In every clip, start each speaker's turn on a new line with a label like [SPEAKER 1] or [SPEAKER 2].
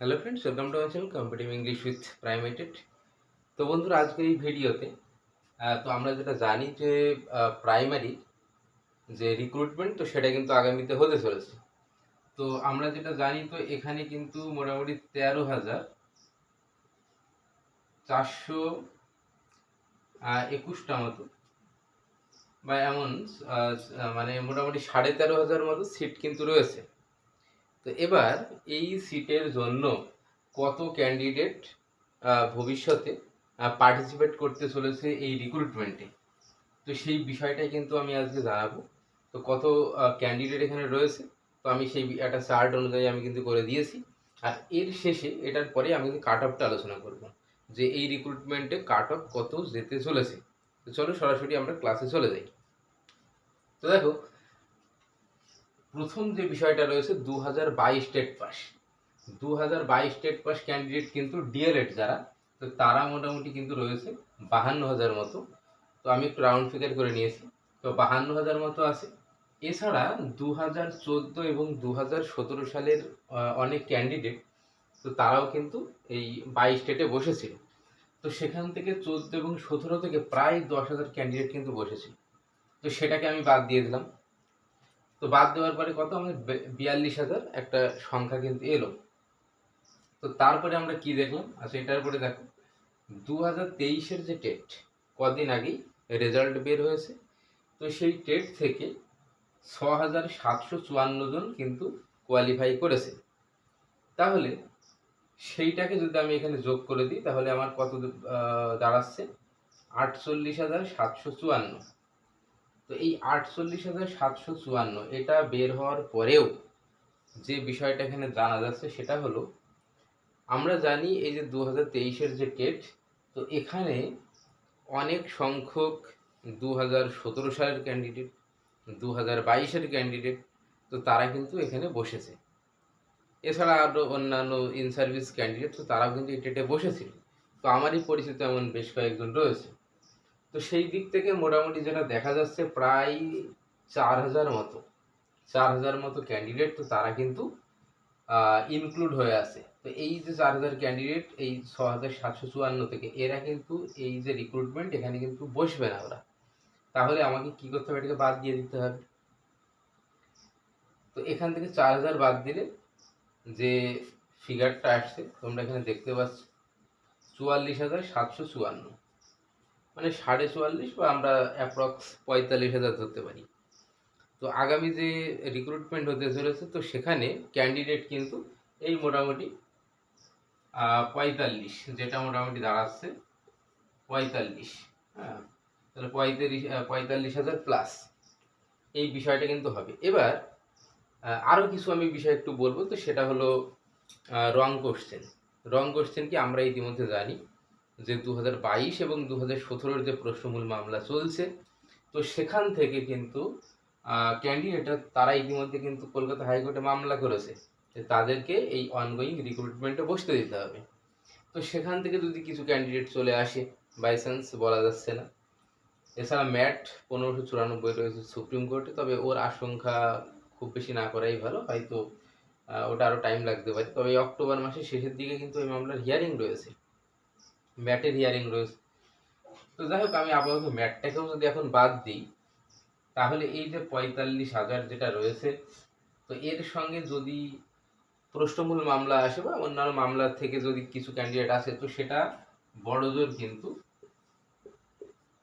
[SPEAKER 1] Hello friends welcome to channel competitive English with primated তো বন্ধুরা, আজকের এই ভিডিওতে তো আমরা যেটা জানি যে প্রাইমারি যে রিক্রুটমেন্ট তো সেটা কিন্তু আগামীতে হতে চলেছে। তো আমরা যেটা জানি, তো এখানে কিন্তু মোটামুটি তেরো হাজার চারশো একুশটা মতো বা এমন মানে মোটামুটি সাড়ে তেরো হাজার মতো সিট কিন্তু রয়েছে। তো এবার এই সিটের জন্য কত ক্যান্ডিডেট ভবিষ্যতে পার্টিসিপেট করতে চলেছে এই রিক্রুটমেন্টে তো সেই বিষয়টাই কিন্তু আমি আজকে জানাব। তো কত ক্যান্ডিডেট এখানে রয়েছে? তো আমি সেই একটা চার্ট অনুযায়ী আমি কিন্তু করে দিয়েছি। আর এর শেষে, এটার পরে আমি কিন্তু কাট অফটা আলোচনা করব। যে এই রিক্রুটমেন্টে কাট অফ কত যেতে চলেছে? তো চলো সরাসরি আমরা ক্লাসে চলে যাই। তো দেখো প্রথম যে বিষয়টা রয়েছে দু হাজার বাইশ স্টেট পাস দু হাজার বাইশ স্টেট পাস ক্যান্ডিডেট কিন্তু ডিএলএড যারা, তো তারা মোটামুটি কিন্তু রয়েছে বাহান্ন হাজার মতো। তো আমি একটু রাউন্ড ফিগার করে নিয়েছি। তো বাহান্ন হাজার মতো আছে। এছাড়া দু হাজার চোদ্দ এবং দু হাজার সতেরো সালের অনেক ক্যান্ডিডেট তো তারাও কিন্তু এই বাইশ স্টেটে বসেছিল। তো সেখান থেকে চোদ্দ এবং সতেরো থেকে প্রায় দশ হাজার ক্যান্ডিডেট কিন্তু বসেছিল। তো সেটাকে আমি বাদ দিয়ে দিলাম। তো বাদ দেওয়ার পরে কত? আমাদের বিয়াল্লিশ হাজার একটা সংখ্যা কিন্তু এলো। তো তারপরে আমরা কি দেখলাম? আচ্ছা এটার পরে দেখো। দু হাজার তেইশের যে টেট কদিন আগেই রেজাল্ট বের হয়েছে। তো সেই টেট থেকে ছ হাজার সাতশো চুয়ান্ন জন কিন্তু কোয়ালিফাই করেছে। তাহলে সেইটাকে যদি আমি এখানে যোগ করে দিই, তাহলে আমার কত দাঁড়াচ্ছে? আটচল্লিশ হাজার সাতশো চুয়ান্ন। তো এই আটচল্লিশ হাজার সাতশো চুয়ান্ন এটা বের হওয়ার পরেও যে বিষয়টা এখানে জানা যাচ্ছে সেটা হলো, আমরা জানি এই যে দু হাজার তেইশের যে টেট তো এখানে অনেক সংখ্যক দু হাজার সতেরো সালের ক্যান্ডিডেট দু হাজার বাইশের ক্যান্ডিডেট তো তারা কিন্তু এখানে বসেছে। এছাড়া আরও অন্যান্য ইন সার্ভিস ক্যান্ডিডেট তো তারাও কিন্তু এই টেটে বসেছিল। তো আমারই পরিচিত এমন বেশ কয়েকজন রয়েছে। তো সেই দিক থেকে মোটামুটি যেটা দেখা যাচ্ছে প্রায় চার হাজার মতো, চার হাজার মতো ক্যান্ডিডেট তো তারা কিন্তু ইনক্লুড হয়ে আছে। তো এই যে চার হাজার ক্যান্ডিডেট এই ছ হাজার সাতশো চুয়ান্ন থেকে এরা কিন্তু এই যে রিক্রুটমেন্ট এখানে কিন্তু বসবে না ওরা। তাহলে আমাকে কি করতে হবে? এটাকে বাদ দিয়ে দিতে হবে। তো এখান থেকে চার হাজার বাদ দিলে যে ফিগারটা আসছে, তোমরা এখানে দেখতে পাচ্ছ, চুয়াল্লিশ হাজার সাতশো চুয়ান্ন। মানে সাড়ে চুয়াল্লিশ বা আমরা অ্যাপ্রক্স পঁয়তাল্লিশ হাজার ধরতে পারি। তো আগামী যে রিক্রুটমেন্ট হতে চলেছে, তো সেখানে ক্যান্ডিডেট কিন্তু এই মোটামুটি পঁয়তাল্লিশ, যেটা মোটামুটি দাঁড়াচ্ছে, পঁয়তাল্লিশ হ্যাঁ। তাহলে পঁয়তাল্লিশ পঁয়তাল্লিশ হাজার প্লাস এই বিষয়টা কিন্তু হবে। এবার আরও কিছু আমি বিষয় একটু বলব, তো সেটা হলো রং কোশ্চেন রং কোশ্চেন কি আমরা ইতিমধ্যে জানি। যে দু এবং দু হাজার যে প্রশ্নমূল মামলা চলছে, তো সেখান থেকে কিন্তু ক্যান্ডিডেটরা তারা ইতিমধ্যে কিন্তু কলকাতা হাইকোর্টে মামলা করেছে তাদেরকে এই অনগোয়িং রিক্রুটমেন্টে বসতে দিতে হবে। তো সেখান থেকে যদি কিছু ক্যান্ডিডেট চলে আসে বাই চান্স বলা যাচ্ছে না। এছাড়া ম্যাট পনেরোশো চুরানব্বই রয়েছে সুপ্রিম কোর্টে, তবে ওর আশঙ্কা খুব বেশি না করাই ভালো, হয়তো ওটা আরও টাইম লাগতে পারে। তবে অক্টোবর মাসের শেষের দিকে কিন্তু এই মামলার হিয়ারিং রয়েছে। ম্যাটের হিয়ারিং রয়েছে। তো যাই হোক, আমি আপাতত ম্যাটটাকেও যদি এখন বাদ দিই, তাহলে এই যে পঁয়তাল্লিশ হাজার যেটা রয়েছে, তো এর সঙ্গে যদি প্রশ্নমূল মামলা আসে বা অন্যান্য মামলার থেকে যদি কিছু ক্যান্ডিডেট আসে, তো সেটা বড় জোর কিন্তু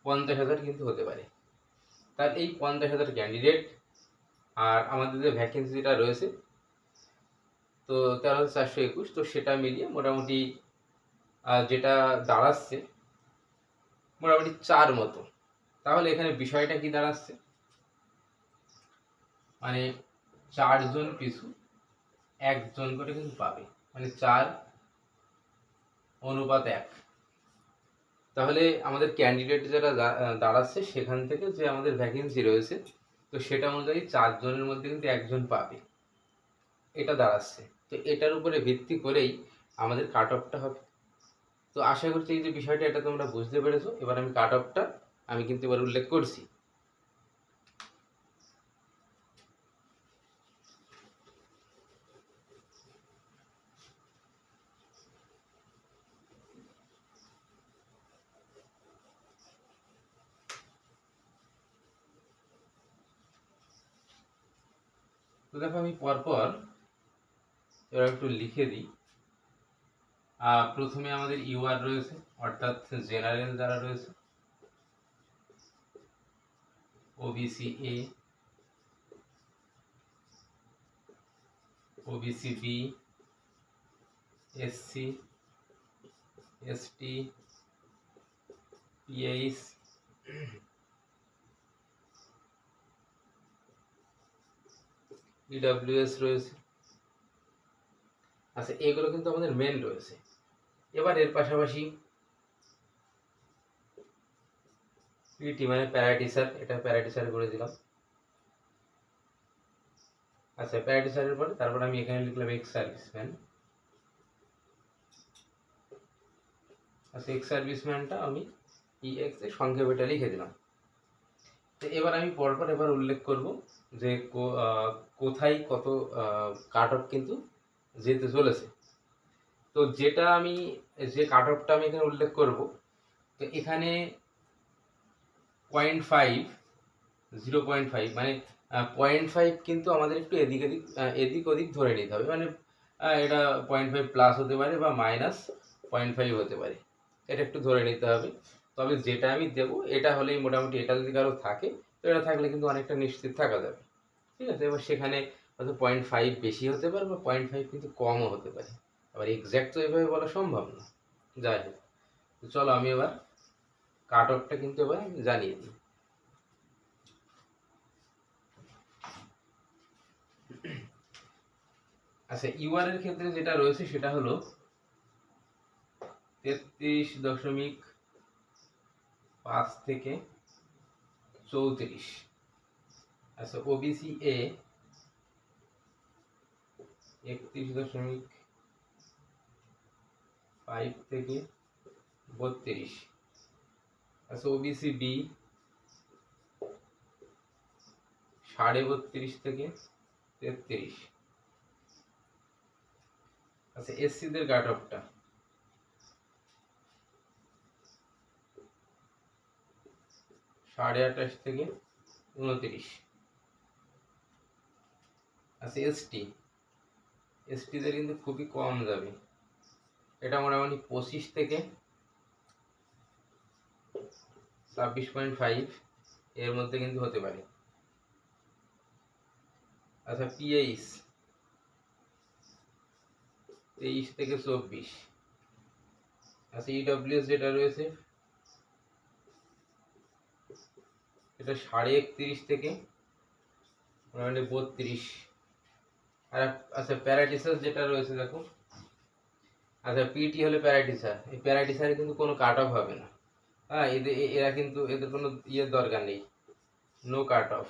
[SPEAKER 1] পঞ্চাশ হাজার কিন্তু হতে পারে। তার এই পঞ্চাশ হাজার ক্যান্ডিডেট আর আমাদের যে ভ্যাকেন্সিটা রয়েছে, তো তেরো হাজার চারশো একুশ, তো সেটা মিলিয়ে মোটামুটি যেটা দাঁড়াচ্ছে মোটামুটি চার মতো। তাহলে এখানে বিষয়টা কি দাঁড়াচ্ছে? মানে চারজন পিছু একজন করে কিন্তু পাবে। মানে চার অনুপাত এক। তাহলে আমাদের ক্যান্ডিডেট যারা দাঁড়াচ্ছে সেখান থেকে যে আমাদের ভ্যাকেন্সি রয়েছে, তো সেটা অনুযায়ী চারজনের মধ্যে কিন্তু একজন পাবে। এটা দাঁড়াচ্ছে। তো এটার উপরে ভিত্তি করেই আমাদের কাট অফটা হবে। তো আশা করছি এই যে বিষয়টা, এটা তোমরা বুঝতে পেরেছ। এবার আমি কাট অফটা আমি কিন্তু এবার উল্লেখ করছি। তো দেখো আমি পরপর এবার একটু লিখে দিই। প্রথমে আমাদের ইউআর রয়েছে, অর্থাৎ জেনারেল যারা রয়েছে, OBC A, OBC B, SC, ST, PH, EWS রয়েছে। আচ্ছা এগুলো কিন্তু আমাদের মেন রয়েছে। এবার এর পাশাপাশি পিটি মানে প্যারাটিসার এটা প্যারাটিসার করে দিলাম। আচ্ছা প্যারাটিসারের পরে তারপর আমি এখানে লিখলাম এক্স সার্ভিসম্যান আচ্ছা এক্স সার্ভিসম্যানটা আমি ই এক্সের সংক্ষেপে এটা লিখে দিলাম। তো এবার আমি পরপর এবার উল্লেখ করব যে কোথায় কত কাট অফ কিন্তু যেতে চলেছে। তো যেটা আমি, যে কাট অফটা আমি এখানে উল্লেখ করব, তো এখানে point five zero point five মানে পয়েন্ট ফাইভ কিন্তু আমাদের একটু এদিক এদিক এদিক ওদিক ধরে নিতে হবে। মানে এটা পয়েন্ট ফাইভ প্লাস হতে পারে বা মাইনাস পয়েন্ট ফাইভ হতে পারে। এটা একটু ধরে নিতে হবে। তবে যেটা আমি দেব, এটা হলেই মোটামুটি এটা যদি কারও থাকে, তো এটা থাকলে কিন্তু অনেকটা নিশ্চিত থাকা যাবে। ঠিক আছে? এবার সেখানে হয়তো পয়েন্ট ফাইভ বেশি হতে পারে বা পয়েন্ট ফাইভ কিন্তু কমও হতে পারে। আবার এক্স্যাক্ট তো এভাবে বলা সম্ভব না। যাই হোক চলো আমি এবার কাট অফটা কিন্তু এবার আমি জানিয়ে দিই। আচ্ছা ইউআর এর ক্ষেত্রে যেটা রয়েছে সেটা হলো তেত্রিশ দশমিক পাঁচ থেকে চৌত্রিশ। আচ্ছা ওবিসি এ একত্রিশ দশমিক ফাইভ থেকে বত্রিশ। আচ্ছা ওবিসি বি সাড়ে বত্রিশ থেকে তেত্রিশ। আচ্ছা এসসিদের কাট অফটা সাড়ে আঠাশ থেকে উনত্রিশ। আচ্ছা এসটি এসটিদের কিন্তু খুবই কম যাবে। এটা মোটামুটি পঁচিশ থেকে ছাব্বিশ পয়েন্ট ফাইভ এর মধ্যে কিন্তু হতে পারে। আচ্ছা পিএইচ তেইশ থেকে চব্বিশ। আচ্ছা ইডব্লিউএস যেটা রয়েছে, এটা সাড়ে একত্রিশ থেকে মোটামুটি বত্রিশ। আর আচ্ছা প্যারাটিসাস যেটা রয়েছে, দেখো আচ্ছা পিটি হলে প্যারাটিসার এই প্যারাটিসারে কিন্তু কোনো কাট অফ হবে না। হ্যাঁ এদের এরা কিন্তু এদের কোনো ইয়ের দরকার নেই। নো কাট অফ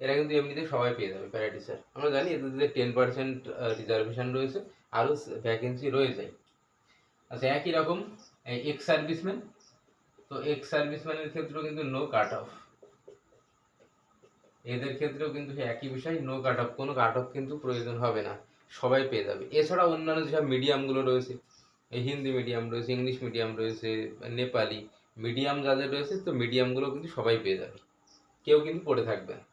[SPEAKER 1] এরা কিন্তু এমনিতে সবাই পেয়ে যাবে প্যারাটিসার আমরা জানি এদের যে টেন পার্সেন্ট রিজার্ভেশন রয়েছে, আরও ভ্যাকেন্সি রয়ে যায় আচ্ছা একই রকম এক্স সার্ভিসম্যান তো এক্স সার্ভিসম্যানের ক্ষেত্রেও কিন্তু নো কাট অফ এদের ক্ষেত্রেও কিন্তু একই বিষয় নো কাট অফ কোনো কাট অফ কিন্তু প্রয়োজন হবে না। সবাই পেয়ে যাবে। এছাড়া অন্যান্য যেসব মিডিয়ামগুলো রয়েছে হিন্দি মিডিয়াম রয়েছে ইংলিশ মিডিয়াম রয়েছে, নেপালি মিডিয়াম যাদের রয়েছে, তো মিডিয়ামগুলো কিন্তু সবাই পেয়ে যাবে। কেউ কিন্তু পড়ে থাকবে না।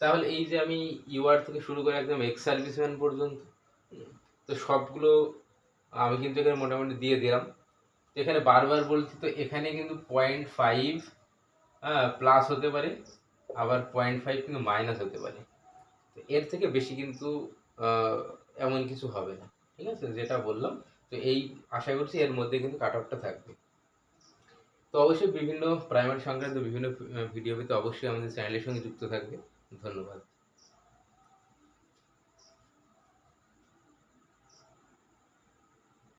[SPEAKER 1] তাহলে এই যে আমি ইউআর থেকে শুরু করে একদম এক্স সার্ভিসম্যান পর্যন্ত, তো সবগুলো আমি কিন্তু এখানে মোটামুটি দিয়ে দিলাম। এখানে বারবার বলছি তো, এখানে কিন্তু পয়েন্ট ফাইভ প্লাস হতে পারে, আবার পয়েন্ট ফাইভ কিন্তু মাইনাস হতে পারে। এর থেকে বেশি কিন্তু এমন কিছু হবে না, ঠিক আছে? যেটা বললাম, তো এই আশা করছি এর মধ্যে কিন্তু কাট অফটা থাকবে। তো অবশ্যই বিভিন্ন প্রাইমারি সংক্রান্ত বিভিন্ন ভিডিও পেতে অবশ্যই আমাদের চ্যানেলের সঙ্গে যুক্ত থাকবে। ধন্যবাদ।